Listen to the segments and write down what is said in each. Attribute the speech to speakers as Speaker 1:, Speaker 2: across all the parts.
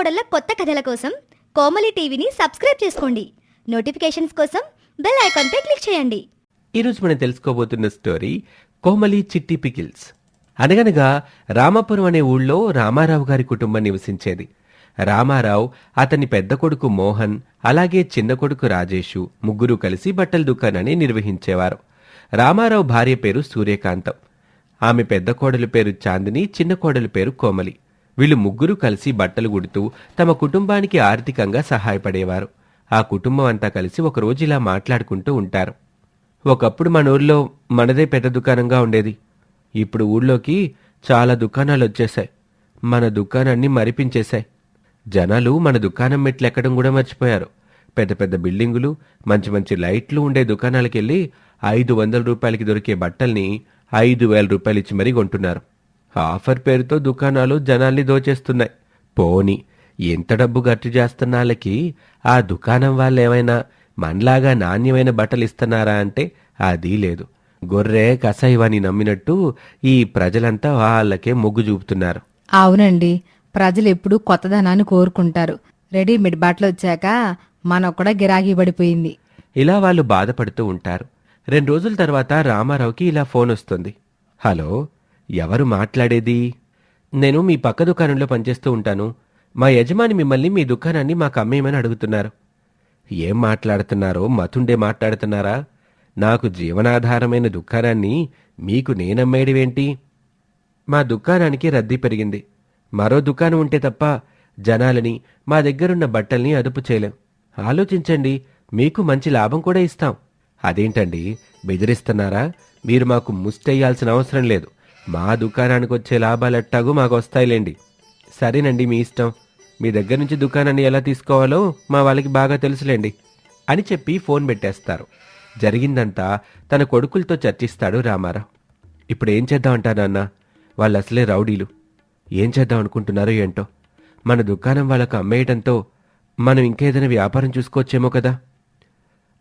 Speaker 1: కోడళ్ళ కొత్త కథల కోసం కోమలి టీవీని సబ్స్క్రైబ్ చేసుకోండి. నోటిఫికేషన్స్ కోసం బెల్ ఐకాన్పై క్లిక్ చేయండి.
Speaker 2: ఈరోజు మనం తెలుసుకోబోతున్న స్టోరీ కోమలి చిట్టి పికిల్స్. అనగనగా రామాపురం అనే ఊళ్ళో రామారావు గారి కుటుంబం నివసించేది. రామారావు అతని పెద్ద కొడుకు మోహన్ అలాగే చిన్న కొడుకు రాజేషు ముగ్గురు కలిసి బట్టల దుకాణాన్ని నిర్వహించేవారు. రామారావు భార్య పేరు సూర్యకాంతం. ఆమె పెద్ద కోడలు పేరు చాందిని చిన్న కోడలు పేరు కోమలి. వీళ్ళు ముగ్గురు కలిసి బట్టలు కుడుతూ తమ కుటుంబానికి ఆర్థికంగా సహాయపడేవారు. ఆ కుటుంబం అంతా కలిసి ఒకరోజు ఇలా మాట్లాడుకుంటూ ఉంటారు. ఒకప్పుడు మన ఊర్లో మనదే పెద్ద దుకాణంగా ఉండేది. ఇప్పుడు ఊళ్ళోకి చాలా దుకాణాలు వచ్చేసాయి మన దుకాణాన్ని మరిపించేశాయి. జనాలు మన దుకాణం మెట్లు ఎక్కడం కూడా మర్చిపోయారు. పెద్ద పెద్ద బిల్డింగులు మంచి మంచి లైట్లు ఉండే దుకాణాలకెళ్ళి ఐదు వందల రూపాయలకి దొరికే బట్టల్ని ఐదు వేల రూపాయలు ఇచ్చి మరీ కొంటున్నారు. ఆఫర్ పేరుతో దుకాణాలు జనాల్ని దోచేస్తున్నాయి. పోని ఎంత డబ్బు ఖర్చు చేస్తున్న వాళ్ళకి ఆ దుకాణం వాళ్ళు ఏమైనా మనలాగా నాణ్యమైన బట్టలు ఇస్తున్నారా అంటే అది లేదు. గొర్రె కసాయివాని నమ్మినట్టు ఈ ప్రజలంతా వాళ్ళకే మొగ్గు చూపుతున్నారు.
Speaker 3: అవునండి. ప్రజలు ఎప్పుడూ కొత్తదనాన్ని కోరుకుంటారు. రెడీమేడ్ బట్టలు వచ్చాక మనకు కూడా గిరాకీ పడిపోయింది.
Speaker 2: ఇలా వాళ్ళు బాధపడుతూ ఉంటారు. రెండు రోజుల తర్వాత రామారావుకి ఇలా ఫోన్ వస్తుంది. హలో ఎవరు మాట్లాడేది? నేను మీ పక్క దుకాణంలో పనిచేస్తూ ఉంటాను. మా యజమాని మిమ్మల్ని మీ దుకాణాన్ని మాకు అమ్మేయమని అడుగుతున్నారు. ఏం మాట్లాడుతున్నారో మతుండే మాట్లాడుతున్నారా? నాకు జీవనాధారమైన దుకాణాన్ని మీకు నేనమ్మేయడమేంటి? మా దుకాణానికి రద్దీ పెరిగింది. మరో దుకాణం ఉంటే తప్ప జనాలని మా దగ్గరున్న బట్టల్ని అదుపు చేయలేం. ఆలోచించండి మీకు మంచి లాభం కూడా ఇస్తాం. అదేంటండి? బెదిరిస్తున్నారా? మీరు మాకు ముష్టెయ్యాల్సిన అవసరం లేదు. మా దుకాణానికి వచ్చే లాభాలెట్టాగూ మాకు వస్తాయిలేండి సరేనండి మీ ఇష్టం. మీ దగ్గర నుంచి దుకాణాన్ని ఎలా తీసుకోవాలో మా వాళ్ళకి బాగా తెలుసులేండి అని చెప్పి ఫోన్ పెట్టేస్తారు. జరిగిందంతా తన కొడుకులతో చర్చిస్తాడు రామారావు. ఇప్పుడు ఏం చేద్దామంటానన్న వాళ్ళు అసలే రౌడీలు. ఏం చేద్దాం అనుకుంటున్నారో ఏంటో? మన దుకాణం వాళ్ళకు అమ్మేయటంతో మనం ఇంకేదైనా వ్యాపారం చూసుకోవచ్చేమో కదా?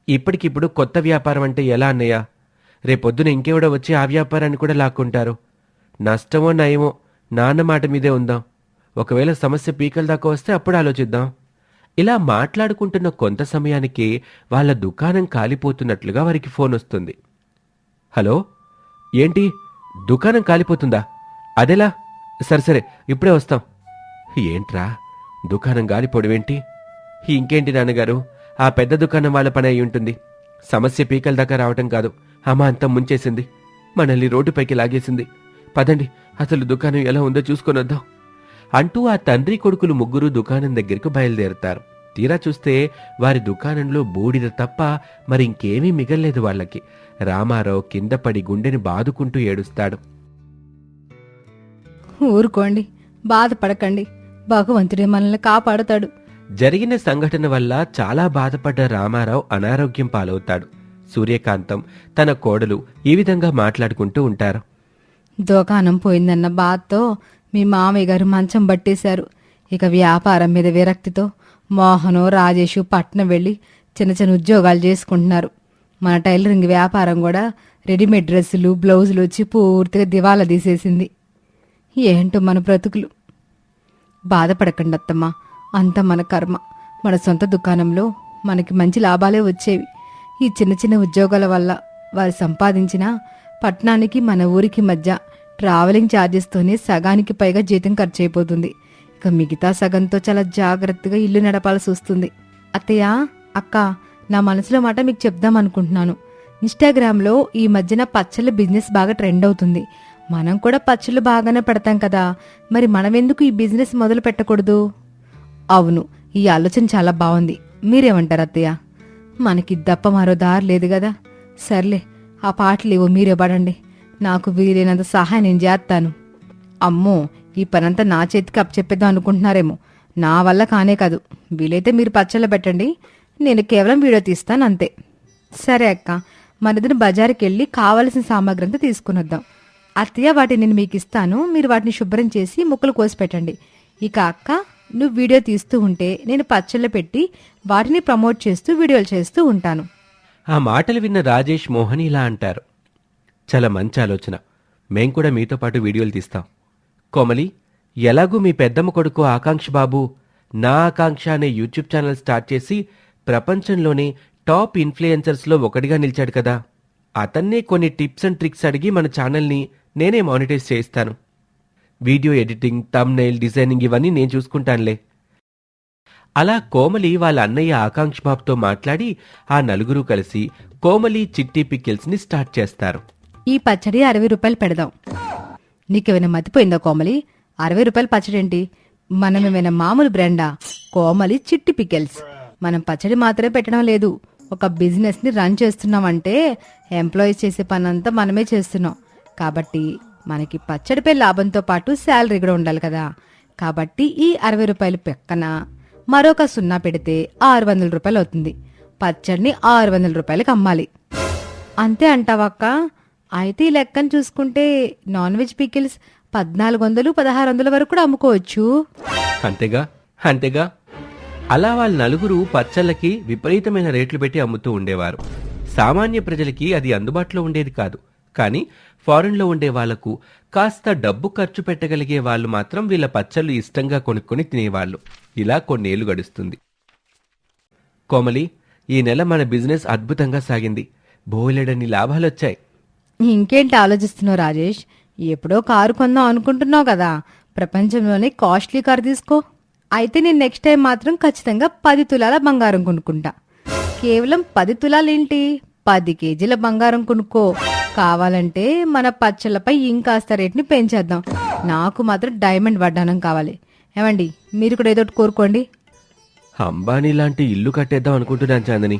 Speaker 2: ఇప్పటికిప్పుడు కొత్త వ్యాపారం అంటే ఎలా అన్నయ్య? రేపొద్దున ఇంకెవడో వచ్చి ఆ వ్యాపారాన్ని కూడా లాక్కుంటారు. నష్టమో నయమో నాన్న మాట మీదే ఉందాం. ఒకవేళ సమస్య పీకల దాకా వస్తే అప్పుడు ఆలోచిద్దాం. ఇలా మాట్లాడుకుంటున్న కొంత సమయానికి వాళ్ళ దుకాణం కాలిపోతున్నట్లుగా వారికి ఫోన్ వస్తుంది. హలో? ఏంటి? దుకాణం కాలిపోతుందా? అదెలా? సరే సరే ఇప్పుడే వస్తాం. ఏంట్రా? దుకాణం గాలిపోవడమేంటి ఇంకేంటి నాన్నగారు? ఆ పెద్ద దుకాణం వాళ్ళ పని అయి ఉంటుంది. సమస్య పీకల దాకా రావటం కాదు. అమ్మ అంతా ముంచేసింది. మనల్ని రోడ్డుపైకి లాగేసింది. పదండి అసలు దుకాణం ఎలా ఉందో చూసుకొని వద్దాం. అంటూ ఆ తండ్రి కొడుకులు ముగ్గురు దుకాణం దగ్గరికి బయలుదేరుతారు. తీరా చూస్తే వారి దుకాణంలో బూడిద తప్ప మరి ఇంకేమీ మిగల్లేదు వాళ్ళకి. రామారావు కింద పడి గుండెని బాదుకుంటూ ఏడుస్తాడు.
Speaker 3: ఊరుకోండి బాధపడకండి భగవంతుడే మనల్ని కాపాడుతాడు.
Speaker 2: జరిగిన సంఘటన వల్ల చాలా బాధపడ్డ రామారావు అనారోగ్యం పాలవుతాడు. సూర్యకాంతం తన కోడలు ఈ విధంగా మాట్లాడుకుంటూ ఉంటారు.
Speaker 3: దుకాణం పోయిందన్న బాధతో మీ మామయ్య గారు మంచం పట్టేశారు ఇక వ్యాపారం మీద విరక్తితో మోహను రాజేషు పట్నం వెళ్ళి చిన్న చిన్న ఉద్యోగాలు చేసుకుంటున్నారు. మన టైలరింగ్ వ్యాపారం కూడా రెడీమేడ్ డ్రెస్సులు బ్లౌజులు వచ్చి పూర్తిగా దివాలా తీసేసింది. ఏంటో మన బ్రతుకులు. బాధపడకండి అత్తమ్మ అంత మన కర్మ. మన సొంత దుకాణంలో మనకి మంచి లాభాలే వచ్చేవి. ఈ చిన్న చిన్న ఉద్యోగాల వల్ల వారు సంపాదించిన పట్టణానికి మన ఊరికి మధ్య ట్రావెలింగ్ ఛార్జెస్తోనే సగానికి పైగా జీతం ఖర్చు అయిపోతుంది ఇక మిగతా సగంతో చాలా జాగ్రత్తగా ఇల్లు నడపాల్సి వస్తుంది. అత్తయ్య అక్క నా మనసులో మాట మీకు చెప్దాం అనుకుంటున్నాను. ఇన్స్టాగ్రామ్లో ఈ మధ్యన పచ్చళ్ళ బిజినెస్ బాగా ట్రెండ్ అవుతుంది. మనం కూడా పచ్చళ్ళు బాగానే పెడతాం కదా మరి మనం ఎందుకు ఈ బిజినెస్ మొదలు పెట్టకూడదు? అవును ఈ ఆలోచన చాలా బాగుంది. మీరేమంటారు అత్తయ్య? మనకి దప్ప మరో దారి లేదు కదా. సర్లే ఆ పాటలు ఇవో మీరే పడండి. నాకు వీలైనంత సహాయం నేను చేస్తాను. అమ్మో ఈ పనంతా నా చేతికి అప్పచెప్పేద్దాం అనుకుంటున్నారేమో. నా వల్ల కానే కాదు. వీలైతే మీరు పచ్చళ్ళ పెట్టండి. నేను కేవలం వీడియో తీస్తాను అంతే. సరే అక్క మనిద్దరు బజారుకి వెళ్ళి కావలసిన సామాగ్రి అంతా తీసుకుని వద్దాం అత్తయ్య వాటిని నేను మీకు ఇస్తాను. మీరు వాటిని శుభ్రం చేసి ముక్కలు కోసి పెట్టండి. ఇక అక్క నువ్వు వీడియో తీస్తూ ఉంటే నేను పచ్చళ్ళు పెట్టి వాటిని ప్రమోట్ చేస్తూ వీడియోలు చేస్తూ ఉంటాను.
Speaker 2: ఆ మాటలు విన్న రాజేష్ మోహన్ ఇలా అంటారు. చాలా మంచి ఆలోచన. మేం కూడా మీతో పాటు వీడియోలు తీస్తాం. కోమలి ఎలాగూ మీ పెద్దమ్మ కొడుకు ఆకాంక్ష బాబు నా ఆకాంక్ష అనే యూట్యూబ్ ఛానల్ స్టార్ట్ చేసి ప్రపంచంలోనే టాప్ ఇన్ఫ్లుయెన్సర్స్లో ఒకటిగా నిలిచాడు కదా. అతన్నే కొన్ని టిప్స్ అండ్ ట్రిక్స్ అడిగి మన ఛానల్ని నేనే మానిటైజ్ చేయిస్తాను. వీడియో ఎడిటింగ్ తమ్నైల్ డిజైనింగ్ ఇవన్నీ నేను చూసుకుంటానులే. అలా కోమలి వాళ్ళ అన్నయ్య ఆకాంక్ష బాబుతో మాట్లాడి ఆ నలుగురు కలిసి కోమలి చిట్టి పికిల్స్ని స్టార్ట్ చేస్తారు.
Speaker 3: ఈ పచ్చడి అరవై రూపాయలు పెడదాం. నీకేమైనా మతిపోయిందా కోమలి? అరవై రూపాయలు పచ్చడి ఏంటి? మనం ఏమైనా మామూలు బ్రాండా? కోమలి చిట్టి పికెల్స్ మనం పచ్చడి మాత్రమే పెట్టడం లేదు. ఒక బిజినెస్ని రన్ చేస్తున్నామంటే ఎంప్లాయీస్ చేసే పనంతా మనమే చేస్తున్నాం. కాబట్టి మనకి పచ్చడిపై లాభంతో పాటు శాలరీ కూడా ఉండాలి కదా. కాబట్టి ఈ అరవై రూపాయలు పెక్కన మరొక సున్నా పెడితే ఆరు వందల రూపాయలు అవుతుంది. పచ్చడిని ఆరు వందల రూపాయలకి అమ్మాలి. అంతే అంటావక్క అయితే ఈ లెక్కను చూసుకుంటే నాన్ వెజ్ పికిల్స్ పద్నాలుగు వందలు పదహారు వందల వరకు కూడా అమ్ముకోవచ్చు.
Speaker 2: అంతేగా? అంతేగా? అలా వాళ్ళ నలుగురు పచ్చళ్ళకి విపరీతమైన రేట్లు పెట్టి అమ్ముతూ ఉండేవారు. సామాన్య ప్రజలకి అది అందుబాటులో ఉండేది కాదు. కానీ ఫారెన్లో ఉండే వాళ్ళకు కాస్త డబ్బు ఖర్చు పెట్టగలిగే వాళ్ళు మాత్రం వీళ్ళ పచ్చళ్ళు ఇష్టంగా కొనుక్కొని తినేవాళ్ళు. ఇలా కొన్నేళ్ళు గడుస్తుంది. కోమలి ఈ నెల మన బిజినెస్ అద్భుతంగా సాగింది. బోలెడన్ని లాభాలొచ్చాయి.
Speaker 3: ఇంకేంటి ఆలోచిస్తున్నావు రాజేష్? ఎప్పుడో కారు కొందాం అనుకుంటున్నావు కదా. ప్రపంచంలోనే కాస్ట్లీ కారు తీసుకో. అయితే నేను నెక్స్ట్ టైం మాత్రం ఖచ్చితంగా పది తులాల బంగారం కొనుక్కుంటా. కేవలం పది తులాలేంటి? పది కేజీల బంగారం కొనుక్కో. కావాలంటే మన పచ్చళ్ళపై ఇంకాస్త రేట్ని పెంచేద్దాం. నాకు మాత్రం డైమండ్ వడ్డానం కావాలి. ఏమండి మీరు కూడా ఏదో ఒకటి కోరుకోండి.
Speaker 2: అంబానీ లాంటి ఇల్లు కట్టేద్దాం అనుకుంటున్నాను చాందని.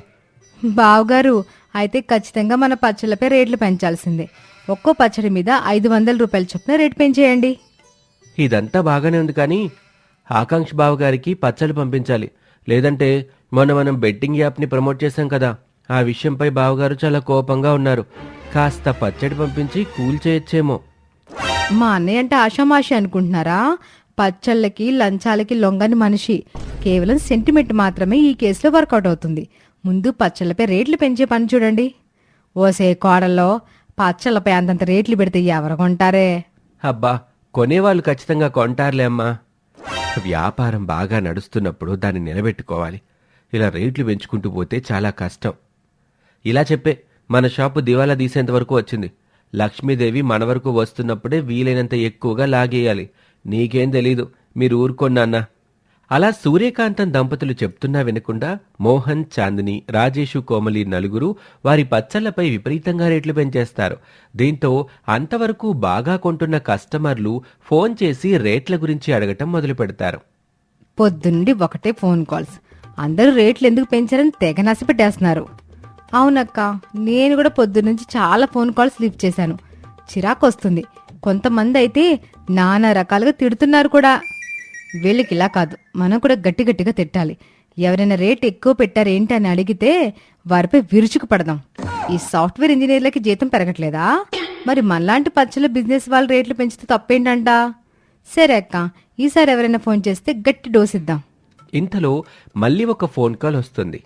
Speaker 3: బావగారు అయితే ఖచ్చితంగా మన పచ్చళ్ళపై రేట్లు పెంచాల్సిందే. ఒక్కో పచ్చడి మీద ఐదు వందల రూపాయల చొప్పున రేటు పెంచేయండి.
Speaker 2: ఇదంతా బాగానే ఉంది కానీ ఆకాంక్ష బావ గారికి పచ్చళ్ళు పంపించాలి. లేదంటే మొన్న మనం బెట్టింగ్ యాప్ని ప్రమోట్ చేశాం కదా. ఆ విషయంపై బావగారు చాలా కోపంగా ఉన్నారు. కాస్త పచ్చడి పంపించి కూల్ చేయొచ్చేమో.
Speaker 3: మా అన్నయ్య అంటే ఆషామాషి అనుకుంటున్నారా? పచ్చళ్ళకి లంచాలకి లొంగని మనిషి. కేవలం సెంటిమెంట్ మాత్రమే ఈ కేసులో వర్కౌట్ అవుతుంది. ముందు పచ్చళ్ళపై రేట్లు పెంచే పని చూడండి. ఓసే కోడల్లో పచ్చళ్ళపై అంతంత రేట్లు పెడితే ఎవరు కొంటారే?
Speaker 2: అబ్బా కొనేవాళ్ళు ఖచ్చితంగా కొంటారులే అమ్మా. వ్యాపారం బాగా నడుస్తున్నప్పుడు దాన్ని నిలబెట్టుకోవాలి. ఇలా రేట్లు పెంచుకుంటూ పోతే చాలా కష్టం. ఇలా చెప్పే మన షాపు దివాలా తీసేంత వరకు వచ్చింది. లక్ష్మీదేవి మన వరకు వస్తున్నప్పుడే వీలైనంత ఎక్కువగా లాగేయాలి. నీకేం తెలీదు. మీరు ఊరుకోన్నా అలా సూర్యకాంతం దంపతులు చెప్తున్నా వినకుండా మోహన్ చాందిని రాజేషు కోమలి నలుగురు వారి పచ్చళ్ళపై విపరీతంగా రేట్లు పెంచేస్తారు. దీంతో అంతవరకు బాగా కొంటున్న కస్టమర్లు ఫోన్ చేసి రేట్ల గురించి అడగటం మొదలు పెడతారు
Speaker 3: పొద్దునుండి ఒకటే ఫోన్ కాల్స్. అందరూ రేట్లు ఎందుకు పెంచారని తెగ నసిపెట్టేస్తున్నారు. అవునక్క నేను కూడా పొద్దున్నుంచి చాలా ఫోన్ కాల్స్ లిఫ్ట్ చేశాను. చిరాకు వస్తుంది. కొంతమంది అయితే నానా రకాలుగా తిడుతున్నారు కూడా. వీళ్ళకి ఇలా కాదు మనం కూడా గట్టి గట్టిగా తిట్టాలి. ఎవరైనా రేట్ ఎక్కువ పెట్టారేంటి అని అడిగితే వారిపై విరుచుకు పడదాం. ఈ సాఫ్ట్వేర్ ఇంజనీర్లకి జీతం పెరగట్లేదా? మరి మనలాంటి పచ్చల బిజినెస్ వాళ్ళ రేట్లు పెంచితే తప్పేంటంట? సరే అక్క ఈసారి ఎవరైనా ఫోన్ చేస్తే గట్టి డోస్ ఇద్దాం.
Speaker 2: ఇంతలో మళ్ళీ ఒక ఫోన్ కాల్ వస్తుంది.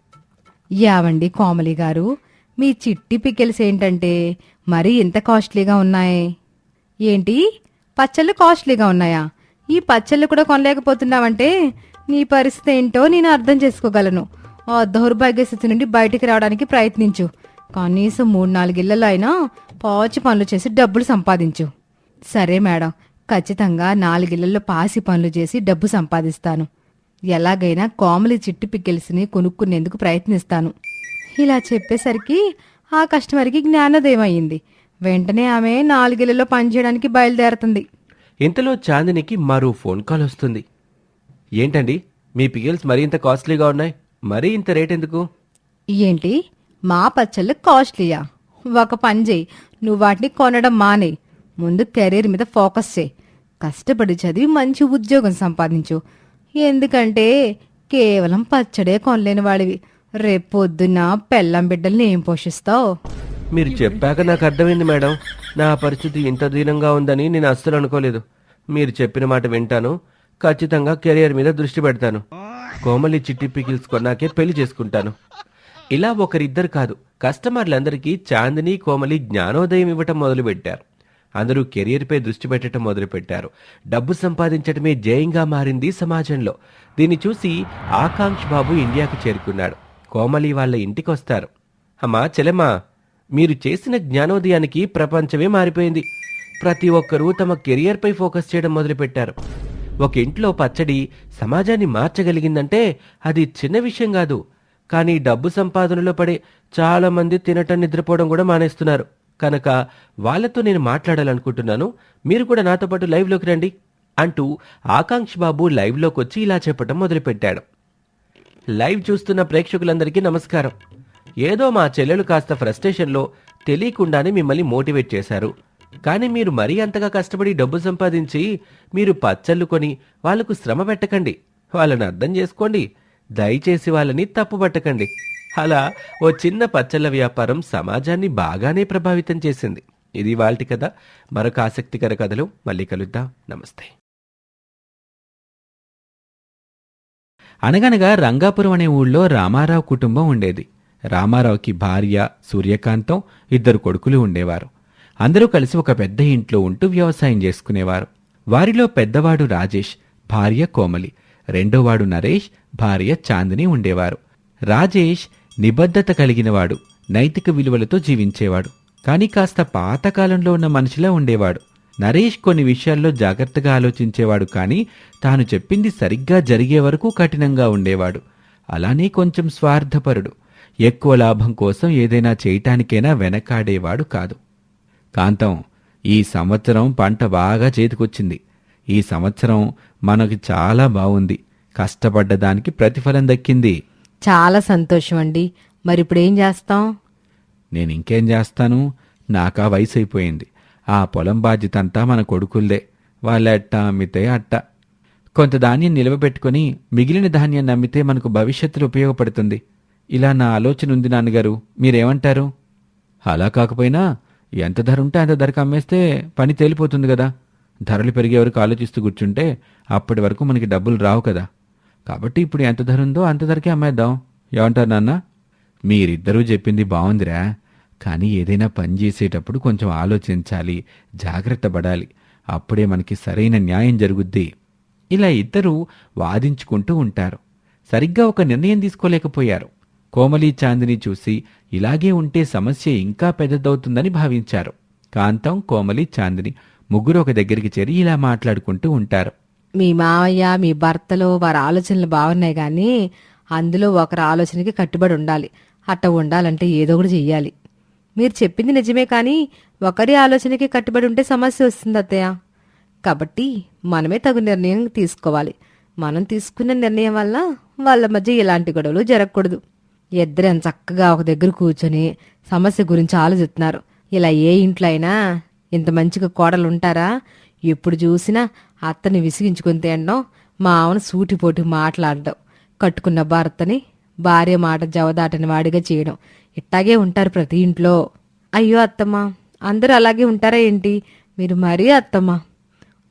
Speaker 3: యావండి కోమలి గారు. మీ చిట్టి పికెల్స్ ఏంటంటే మరీ ఇంత కాస్ట్లీగా ఉన్నాయి. ఏంటి? పచ్చళ్ళు కాస్ట్లీగా ఉన్నాయా? ఈ పచ్చళ్ళు కూడా కొనలేకపోతున్నావంటే నీ పరిస్థితి ఏంటో నేను అర్థం చేసుకోగలను. ఆ దౌర్భాగ్య స్థితి నుండి బయటికి రావడానికి ప్రయత్నించు. కనీసం మూడు నాలుగిళ్ళలో అయినా పాచి పనులు చేసి డబ్బులు సంపాదించు. సరే మేడం ఖచ్చితంగా నాలుగిళ్ళలో పాసి పనులు చేసి డబ్బు సంపాదిస్తాను. ఎలాగైనా కోమలి చిట్టి పిక్కెల్స్ని కొనుక్కునేందుకు ప్రయత్నిస్తాను. ఇలా చెప్పేసరికి ఆ కస్టమర్కి జ్ఞానోదయం అయ్యింది వెంటనే ఆమె నాలుగిళ్ళలో పనిచేయడానికి బయలుదేరుతుంది.
Speaker 2: ఇంతలో చాందినికి మరో ఫోన్ కాల్ వస్తుంది. ఏంటండి మీ పిగిల్స్ మరీ ఇంత కాస్ట్లీగా ఉన్నాయి? మరీ ఇంత రేట్ ఎందుకు?
Speaker 3: ఏంటి మా పచ్చళ్ళు కాస్ట్లీయా? ఒక పని చేయి నువ్వు వాటిని కొనడం మానే. ముందు కెరీర్ మీద ఫోకస్ చేయి. కష్టపడి చదివి మంచి ఉద్యోగం సంపాదించు. ఎందుకంటే కేవలం పచ్చడే కొనలేని వాడివి. రేపొద్దున పెళ్ళం బిడ్డల్ని ఏం పోషిస్తావు?
Speaker 2: మీరు చెప్పాక నాకు అర్థమైంది మేడం. నా పరిస్థితి ఇంత దీనంగా ఉందని నేను అస్సలు అనుకోలేదు. మీరు చెప్పిన మాట వింటాను. ఖచ్చితంగా కెరియర్ మీద దృష్టి పెడతాను. కోమలి చిట్టి పికిల్స్ కొన్నాకే పెళ్ళి చేసుకుంటాను. ఇలా ఒకరిద్దరు కాదు కస్టమర్లందరికీ చాందిని కోమలి జ్ఞానోదయం ఇవ్వటం మొదలుపెట్టారు. అందరూ కెరియర్పై దృష్టి పెట్టడం మొదలుపెట్టారు. డబ్బు సంపాదించడమే జయంగా మారింది సమాజంలో. దీన్ని చూసి ఆకాంక్ష్ బాబు ఇండియాకు చేరుకున్నాడు. కోమలి వాళ్ళ ఇంటికి వస్తారు అమ్మా చెలమ్మా మీరు చేసిన జ్ఞానోదయానికి ప్రపంచమే మారిపోయింది. ప్రతి ఒక్కరూ తమ కెరియర్పై ఫోకస్ చేయడం మొదలుపెట్టారు. ఒక ఇంట్లో పచ్చడి సమాజాన్ని మార్చగలిగిందంటే అది చిన్న విషయం కాదు. కానీ డబ్బు సంపాదనలో పడే చాలామంది తినటం నిద్రపోవడం కూడా మానేస్తున్నారు. కనుక వాళ్ళతో నేను మాట్లాడాలనుకుంటున్నాను మీరు కూడా నాతో పాటు లైవ్లోకి రండి అంటూ ఆకాంక్ష బాబు లైవ్లోకి వచ్చి ఇలా చెప్పటం మొదలుపెట్టాడు. లైవ్ చూస్తున్న ప్రేక్షకులందరికీ నమస్కారం. ఏదో మా చెల్లెలు కాస్త ఫ్రస్ట్రేషన్లో తెలియకుండానే మిమ్మల్ని మోటివేట్ చేశారు. కానీ మీరు మరీ అంతగా కష్టపడి డబ్బు సంపాదించి మీరు పచ్చళ్ళు కొని వాళ్ళకు శ్రమ పెట్టకండి. వాళ్ళని అర్థం చేసుకోండి. దయచేసి వాళ్ళని తప్పు పట్టకండి అలా ఓ చిన్న పచ్చళ్ళ వ్యాపారం సమాజాన్ని బాగానే ప్రభావితం చేసింది. ఇది వాళ్ళటి కథ. మరొక ఆసక్తికర కథలు మళ్ళీ కలుద్దాం. నమస్తే.
Speaker 4: అనగనగా రంగాపురం అనే ఊళ్ళో రామారావు కుటుంబం ఉండేది. రామారావుకి భార్య సూర్యకాంతం ఇద్దరు కొడుకులు ఉండేవారు. అందరూ కలిసి ఒక పెద్ద ఇంట్లో ఉంటూ వ్యవసాయం చేసుకునేవారు. వారిలో పెద్దవాడు రాజేష్ భార్య కోమలి. రెండోవాడు నరేష్ భార్య చాందిని ఉండేవారు. రాజేష్ నిబద్ధత కలిగినవాడు నైతిక విలువలతో జీవించేవాడు. కానీ కాస్త పాతకాలంలో ఉన్న మనిషిలా ఉండేవాడు. నరేష్ కొన్ని విషయాల్లో జాగ్రత్తగా ఆలోచించేవాడు కానీ తాను చెప్పింది సరిగ్గా జరిగే వరకు కఠినంగా ఉండేవాడు. అలానే కొంచెం స్వార్థపరుడు. ఎక్కువ లాభం కోసం ఏదైనా చేయటానికైనా వెనకాడేవాడు కాదు. కాంతం ఈ సంవత్సరం పంట బాగా చేతికొచ్చింది. ఈ సంవత్సరం మనకి చాలా బాగుంది. కష్టపడ్డ దానికి ప్రతిఫలం దక్కింది.
Speaker 3: చాలా సంతోషం అండి మరి ఇప్పుడు ఏం చేస్తాం?
Speaker 4: నేను ఇంకేం చేస్తాను? నాకా వయసు అయిపోయింది ఆ పొలం బాధ్యత అంతా మన కొడుకుల్దే. వాళ్ళట్ట అమ్మితే అట్ట. కొంత ధాన్యం నిలవబెట్టుకుని మిగిలిన ధాన్యాన్ని అమ్మితే మనకు భవిష్యత్తులో ఉపయోగపడుతుంది. ఇలా నా ఆలోచన ఉంది నాన్నగారు. మీరేమంటారు? అలా కాకపోయినా ఎంత ధర ఉంటే అంత ధరకు అమ్మేస్తే పని తేలిపోతుంది కదా. ధరలు పెరిగే వరకు ఆలోచిస్తూ కూర్చుంటే అప్పటి వరకు మనకి డబ్బులు రావు కదా. కాబట్టి ఇప్పుడు ఎంత ధర ఉందో అంత ధరకే అమ్మేద్దాం. ఏమంటారు నాన్న? మీరిద్దరూ చెప్పింది బాగుందిరా కానీ ఏదైనా పని చేసేటప్పుడు కొంచెం ఆలోచించాలి జాగ్రత్త పడాలి. అప్పుడే మనకి సరైన న్యాయం జరుగుద్ది. ఇలా ఇద్దరూ వాదించుకుంటూ ఉంటారు. సరిగ్గా ఒక నిర్ణయం తీసుకోలేకపోయారు. కోమలి చాందిని చూసి ఇలాగే ఉంటే సమస్య ఇంకా పెద్దదవుతుందని భావించారు. కాంతం కోమలి చాందిని ముగ్గురు ఒక దగ్గరికి చేరి ఇలా మాట్లాడుకుంటూ ఉంటారు.
Speaker 3: మీ మావయ్య మీ భర్తలో వారి ఆలోచనలు బాగున్నాయి కానీ అందులో ఒకరి ఆలోచనకి కట్టుబడి ఉండాలి. అట్ట ఉండాలంటే ఏదో ఒకటి చెయ్యాలి. మీరు చెప్పింది నిజమే కానీ ఒకరి ఆలోచనకి కట్టుబడి ఉంటే సమస్య వస్తుంది అత్తయ్య. కాబట్టి మనమే తగు నిర్ణయం తీసుకోవాలి. మనం తీసుకున్న నిర్ణయం వల్ల వాళ్ళ మధ్య ఎలాంటి గొడవలు జరగకూడదు. ఇద్దరం చక్కగా ఒక దగ్గర కూర్చొని సమస్య గురించి ఆలోచిస్తున్నారు. ఇలా ఏ ఇంట్లో అయినా ఇంత మంచిగా కోడలు ఉంటారా? ఎప్పుడు చూసినా అత్తని విసిగించుకుని తినడం మా ఆమెను సూటిపోటి మాట్లాడడం. కట్టుకున్న భర్తని భార్య మాట జవదాటని వాడిగా చేయడం. ఇట్టాగే ఉంటారు ప్రతి ఇంట్లో. అయ్యో అత్తమ్మ అందరూ అలాగే ఉంటారా ఏంటి? మీరు మరీ అత్తమ్మ.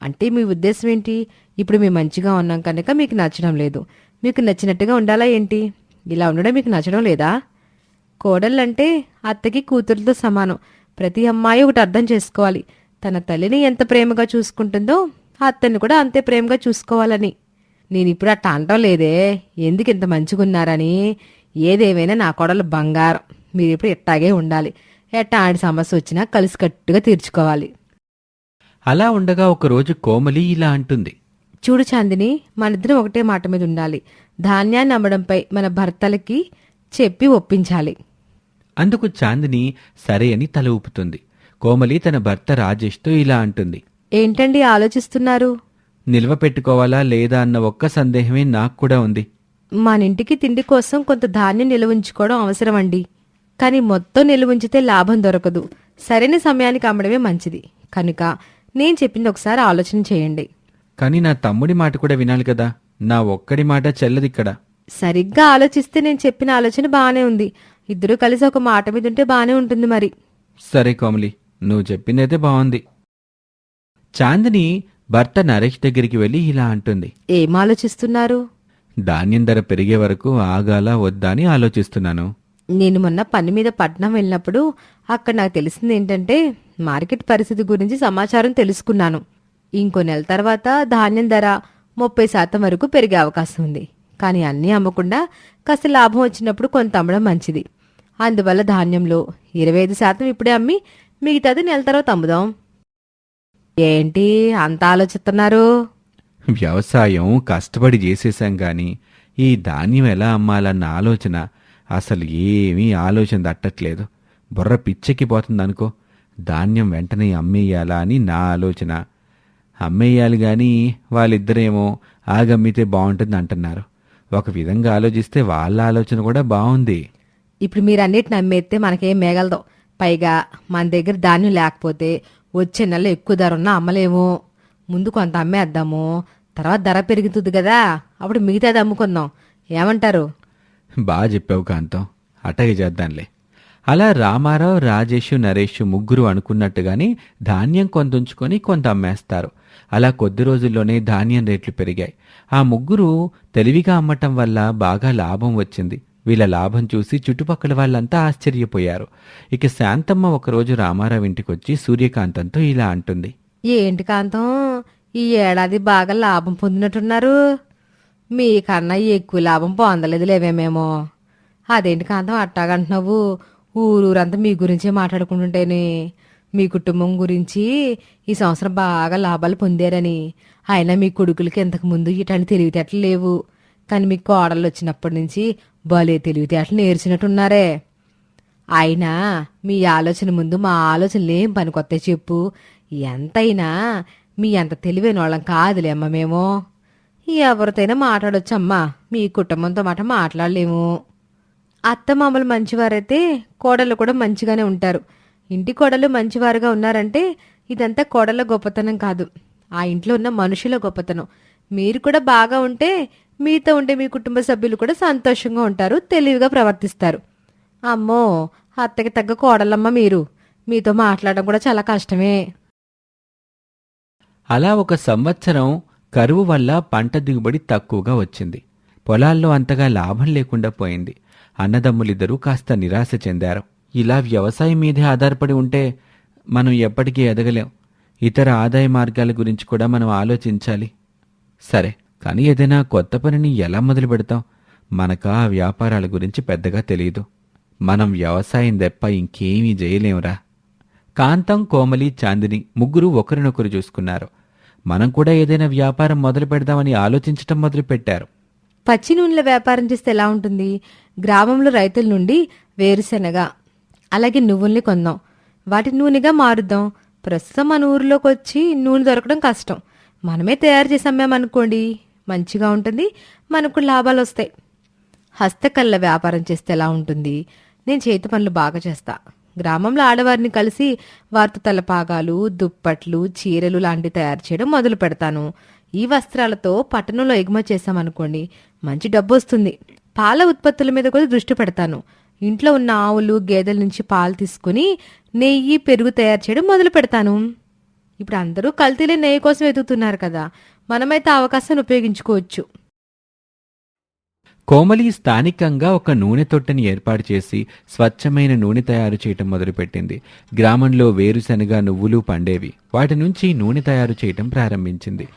Speaker 3: అంటే మీ ఉద్దేశం ఏంటి? ఇప్పుడు మేము మంచిగా ఉన్నాం కనుక మీకు నచ్చడం లేదు. మీకు నచ్చినట్టుగా ఉండాలా ఏంటి? ఇలా ఉండడం మీకు నచ్చడం లేదా? కోడళ్ళంటే అత్తకి కూతురుతో సమానం. ప్రతి అమ్మాయి ఒకటి అర్థం చేసుకోవాలి. తన తల్లిని ఎంత ప్రేమగా చూసుకుంటుందో అత్తని కూడా అంతే ప్రేమగా చూసుకోవాలని. నేను ఇప్పుడు అట్ట అంటం లేదే. ఎందుకు ఇంత మంచిగున్నారని? ఏదేమైనా నా కోడలు బంగారం. మీరు ఇప్పుడు ఇట్టాగే ఉండాలి. ఎట్ట ఆడి సమస్య వచ్చినా కలిసికట్టుగా తీర్చుకోవాలి.
Speaker 4: అలా ఉండగా ఒకరోజు కోమలి ఇలా అంటుంది.
Speaker 3: చూడు చాందిని మనిద్దరం ఒకటే మాట మీద ఉండాలి. ధాన్యాన్ని అమ్మడంపై మన భర్తలకి చెప్పి ఒప్పించాలి.
Speaker 4: అందుకు చాందిని సరే అని తల ఊపుతుంది. కోమలి తన భర్త రాజేష్తో ఇలా అంటుంది.
Speaker 3: ఏంటండి ఆలోచిస్తున్నారు?
Speaker 4: నిల్వ పెట్టుకోవాలా లేదా అన్న ఒక్క సందేహమే నాకు కూడా ఉంది.
Speaker 3: మన ఇంటికి తిండి కోసం కొంత ధాన్యం నిల్వ ఉంచుకోవడం అవసరం అండి కానీ మొత్తం నిల్వ ఉంచితే లాభం దొరకదు. సరైన సమయానికి అమ్మడమే మంచిది. కనుక నేను చెప్పింది ఒకసారి ఆలోచన చేయండి.
Speaker 4: కానీ నా తమ్ముడి మాట కూడా వినాలి కదా. నా ఒక్కడి మాట చెల్లదిక్కడ
Speaker 3: సరిగ్గా ఆలోచిస్తే నేను చెప్పిన ఆలోచన బాగానే ఉంది. ఇద్దరూ కలిసి ఒక మాట మీద ఉంటే బాగానే ఉంటుంది మరి.
Speaker 4: సరే కోమలి నువ్వు చెప్పిందైతే బాగుంది చాందిని భర్త నరేష్ దగ్గరికి వెళ్ళి ఇలా అంటుంది.
Speaker 3: ఏం ఆలోచిస్తున్నారు
Speaker 4: ధాన్యం ధర పెరిగే వరకు ఆగాల వద్దా అని ఆలోచిస్తున్నాను.
Speaker 3: నేను మొన్న పని మీద పట్నం వెళ్ళినప్పుడు అక్కడ నాకు తెలిసింది ఏంటంటే మార్కెట్ పరిస్థితి గురించి సమాచారం తెలుసుకున్నాను. ఇంకో నెల తర్వాత ధాన్యం ధర ముప్పై శాతం వరకు పెరిగే అవకాశం ఉంది. కానీ అన్నీ అమ్మకుండా కాస్త లాభం వచ్చినప్పుడు కొంత అమ్మడం మంచిది. అందువల్ల ధాన్యంలో ఇరవై ఐదు శాతం ఇప్పుడే అమ్మి మిగతాది నెల తర్వాత అమ్ముదాం. ఏంటి అంత ఆలోచిస్తున్నారు?
Speaker 4: వ్యవసాయం కష్టపడి చేసేసాం గాని ఈ ధాన్యం ఎలా అమ్మాలన్న ఆలోచన అసలు ఏమీ ఆలోచన తట్టట్లేదు బుర్ర పిచ్చెక్కిపోతుందనుకో ధాన్యం వెంటనే అమ్మేయాలా అని నా ఆలోచన. అమ్మేయాలి గాని వాళ్ళిద్దరేమో ఆగమ్మితే బాగుంటుంది అంటున్నారు. ఒక విధంగా ఆలోచిస్తే వాళ్ళ ఆలోచన కూడా బాగుంది.
Speaker 3: ఇప్పుడు మీరు అన్నిటిని అమ్మేస్తే మనకేం మేగలదు. పైగా మన దగ్గర ధాన్యం లేకపోతే వచ్చే నెల ఎక్కువ ధర ఉన్నా అమ్మలేము. ముందు కొంత అమ్మేద్దాము తర్వాత ధర పెరుగుతుంది కదా అప్పుడు మిగతాది అమ్ముకుందాం. ఏమంటారు?
Speaker 4: బాగా చెప్పావు కాంతం. అట్టగే చేద్దాంలే. అలా రామారావు రాజేష్ నరేష్ ముగ్గురు అనుకున్నట్టుగానే ధాన్యం కొంత ఉంచుకొని కొంత అమ్మేస్తారు. అలా కొద్ది రోజుల్లోనే ధాన్యం రేట్లు పెరిగాయి. ఆ ముగ్గురు తెలివిగా అమ్మటం వల్ల బాగా లాభం వచ్చింది. వీళ్ళ లాభం చూసి చుట్టుపక్కల వాళ్ళంతా ఆశ్చర్యపోయారు. ఇక శాంతమ్మ ఒకరోజు రామారావు ఇంటికొచ్చి సూర్యకాంతంతో ఇలా అంటుంది.
Speaker 3: ఏంటి కాంతం? ఈ ఏడాది బాగా లాభం పొందినట్టున్నారు. మీకన్నా ఎక్కువ లాభం పొందలేదు లేవేమేమో అదేంటి కాంతం అట్టాగంటున్నావు? ఊరూరంతా మీ గురించే మాట్లాడుకుంటుంటేనే. మీ కుటుంబం గురించి ఈ సంవత్సరం బాగా లాభాలు పొందారని. అయినా మీ కొడుకులకి ఇంతకు ముందు ఇట్లాంటి తెలివితేటలు లేవు. కానీ మీ కోడళ్ళు వచ్చినప్పటి నుంచి భలే తెలివితేటలు నేర్చినట్టున్నారే. అయినా మీ ఆలోచన ముందు మా ఆలోచనలు పనికొత్త చెప్పు. ఎంతైనా మీ అంత తెలివైన వాళ్ళం కాదులేమ్మ మేము. ఎవరితోనైనా మాట్లాడొచ్చమ్మా. మీ కుటుంబంతో మాట మాట్లాడలేము. అత్త మామలు మంచివారైతే కోడళ్ళు కూడా మంచిగానే ఉంటారు. ఇంటి కోడలు మంచివారుగా ఉన్నారంటే ఇదంతా కోడళ్ళ గొప్పతనం కాదు. ఆ ఇంట్లో ఉన్న మనుషుల గొప్పతనం. మీరు కూడా బాగా ఉంటే మీతో ఉండే మీ కుటుంబ సభ్యులు కూడా సంతోషంగా ఉంటారు తెలివిగా ప్రవర్తిస్తారు. అమ్మో అత్తకి తగ్గ కోడలమ్మ మీరు. మీతో మాట్లాడడం కూడా చాలా కష్టమే.
Speaker 4: అలా ఒక సంవత్సరం కరువు వల్ల పంట దిగుబడి తక్కువగా వచ్చింది. పొలాల్లో అంతగా లాభం లేకుండా పోయింది. అన్నదమ్ములిద్దరూ కాస్త నిరాశ చెందారు. ఇలా వ్యవసాయం మీదే ఆధారపడి ఉంటే మనం ఎప్పటికీ ఎదగలేం. ఇతర ఆదాయ మార్గాల గురించి కూడా మనం ఆలోచించాలి. సరే. కానీ ఏదైనా కొత్త పనిని ఎలా మొదలు పెడతాం మనకా ఆ వ్యాపారాల గురించి పెద్దగా తెలియదు మనం వ్యవసాయం తప్ప ఇంకేమీ చేయలేమురా కాంతం కోమలి చాందిని ముగ్గురు ఒకరినొకరు చూసుకున్నారు. మనం కూడా ఏదైనా వ్యాపారం మొదలు పెడదామని ఆలోచించటం మొదలుపెట్టారు
Speaker 3: పచ్చి నూనెల వ్యాపారం చేస్తే ఎలా ఉంటుంది? గ్రామంలో రైతుల నుండి వేరుశెనగ అలాగే నువ్వుల్ని కొందాం. వాటి నూనెగా మారుద్దాం. ప్రస్తుతం మన ఊరిలోకి వచ్చి నూనె దొరకడం కష్టం. మనమే తయారు చేసి అమ్మామనుకోండి మంచిగా ఉంటుంది మనకు లాభాలు వస్తాయి. హస్తకళ్ళ వ్యాపారం చేస్తే ఎలా ఉంటుంది? నేను చేతి పనులు బాగా చేస్తా. గ్రామంలో ఆడవారిని కలిసి వారితో తలపాగాలు దుప్పట్లు చీరలు లాంటివి తయారు చేయడం మొదలు పెడతాను. ఈ వస్త్రాలతో పట్టణంలో ఎగుమతి చేశామనుకోండి మంచి డబ్బు వస్తుంది. పాల ఉత్పత్తుల మీద కూడా దృష్టి పెడతాను. ఇంట్లో ఉన్న ఆవులు గేదెల నుంచి పాలు తీసుకుని నెయ్యి పెరుగు తయారు చేయడం మొదలు పెడతాను. ఇప్పుడు అందరూ కల్తీలే నెయ్యి కోసం వెతుకుతున్నారు కదా. మనమైతే ఆ అవకాశాన్ని ఉపయోగించుకోవచ్చు.
Speaker 4: కోమలి స్థానికంగా ఒక నూనె తొట్టెని ఏర్పాటు చేసి స్వచ్ఛమైన నూనె తయారు చేయటం మొదలుపెట్టింది. గ్రామంలో వేరుశనగ నువ్వులు పండేవి. వాటి నుంచి నూనె తయారు చేయటం ప్రారంభించింది.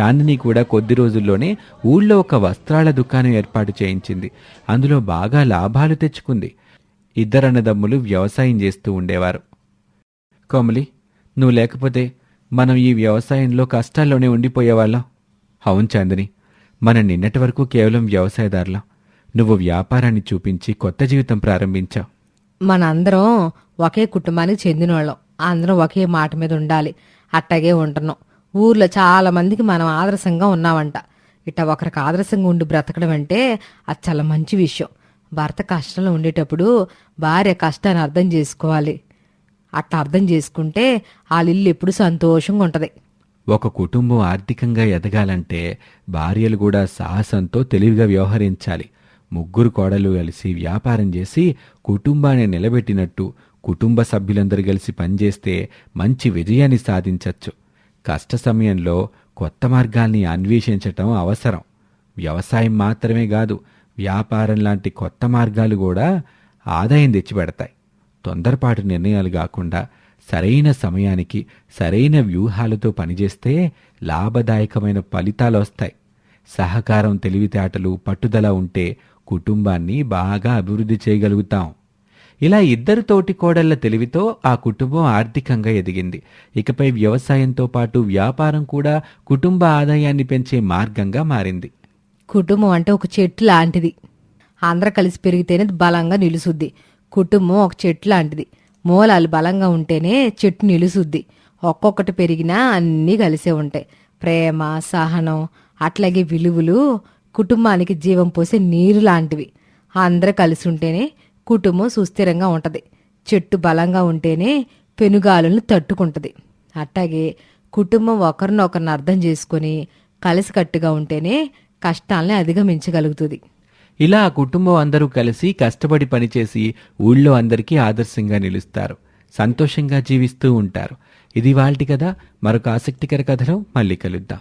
Speaker 4: చాందిని కూడా కొద్ది రోజుల్లోనే ఊళ్ళో ఒక వస్త్రాల దుకాణం ఏర్పాటు చేయించింది. అందులో బాగా లాభాలు తెచ్చుకుంది. ఇద్దరన్నదమ్ములు వ్యవసాయం చేస్తూ ఉండేవారు. కోమలి నువ్వు లేకపోతే మనం ఈ వ్యవసాయంలో కష్టాల్లోనే ఉండిపోయేవాళ్ళం. అవును చాందిని మనం నిన్నటి వరకు కేవలం వ్యవసాయదారులం. నువ్వు వ్యాపారాన్ని చూపించి కొత్త జీవితం ప్రారంభించావు.
Speaker 3: మనందరం ఒకే కుటుంబానికి చెందినవాళ్ళం అందరం ఒకే మాట మీద ఉండాలి. అట్టాగే ఉంటున్నాం. ఊర్లో చాలా మందికి మనం ఆదర్శంగా ఉన్నామంట. ఇట్ట ఒకరికి ఆదర్శంగా ఉండి బ్రతకడం అంటే అది చాలా మంచి విషయం. భర్త కష్టంలో ఉండేటప్పుడు భార్య కష్టాన్ని అర్థం చేసుకోవాలి. అట్లా అర్థం చేసుకుంటే వాళ్ళ ఇల్లు ఎప్పుడు సంతోషంగా ఉంటది.
Speaker 4: ఒక కుటుంబం ఆర్థికంగా ఎదగాలంటే భార్యలు కూడా సాహసంతో తెలివిగా వ్యవహరించాలి. ముగ్గురు కోడలు కలిసి వ్యాపారం చేసి కుటుంబాన్ని నిలబెట్టినట్టు కుటుంబ సభ్యులందరూ కలిసి పనిచేస్తే మంచి విజయాన్ని సాధించవచ్చు కష్ట సమయంలో కొత్త మార్గాల్ని అన్వేషించటం అవసరం. వ్యవసాయం మాత్రమే కాదు వ్యాపారం లాంటి కొత్త మార్గాలు కూడా ఆదాయం తెచ్చిపెడతాయి. తొందరపాటు నిర్ణయాలు కాకుండా సరైన సమయానికి సరైన వ్యూహాలతో పనిచేస్తే లాభదాయకమైన ఫలితాలు వస్తాయి. సహకారం తెలివితేటలు పట్టుదల ఉంటే కుటుంబాన్ని బాగా అభివృద్ధి చేయగలుగుతాం. ఇలా ఇద్దరు తోటి కోడళ్ళ తెలివితో ఆ కుటుంబం ఆర్థికంగా ఎదిగింది. ఇకపై వ్యవసాయంతో పాటు వ్యాపారం కూడా కుటుంబ ఆదాయాన్ని పెంచే మార్గంగా మారింది.
Speaker 3: కుటుంబం అంటే ఒక చెట్టు లాంటిది. అందరూ కలిసి పెరిగితేనే బలంగా నిలుసుద్ది. కుటుంబం ఒక చెట్టు లాంటిది. మూలాలు బలంగా ఉంటేనే చెట్టు నిలుసుద్ది. ఒక్కొక్కటి పెరిగినా అన్నీ కలిసే ఉంటాయి. ప్రేమ సహనం అట్లాగే విలువలు కుటుంబానికి జీవం పోసే నీరు లాంటివి. అందరూ కలిసి ఉంటేనే కుటుంబం సుస్థిరంగా ఉంటుంది. చెట్టు బలంగా ఉంటేనే పెనుగాలులను తట్టుకుంటుంది. అట్టాగే కుటుంబం ఒకరినొకరిని అర్థం చేసుకొని కలిసికట్టుగా ఉంటేనే కష్టాల్ని అధిగమించగలుగుతుంది.
Speaker 4: ఇలా ఆ కుటుంబం అందరూ కలిసి కష్టపడి పనిచేసి ఊళ్ళో అందరికీ ఆదర్శంగా నిలుస్తారు. సంతోషంగా జీవిస్తూ ఉంటారు. ఇది వాళ్ళటి కదా మరొక ఆసక్తికర కథలో మళ్ళీ కలుద్దాం.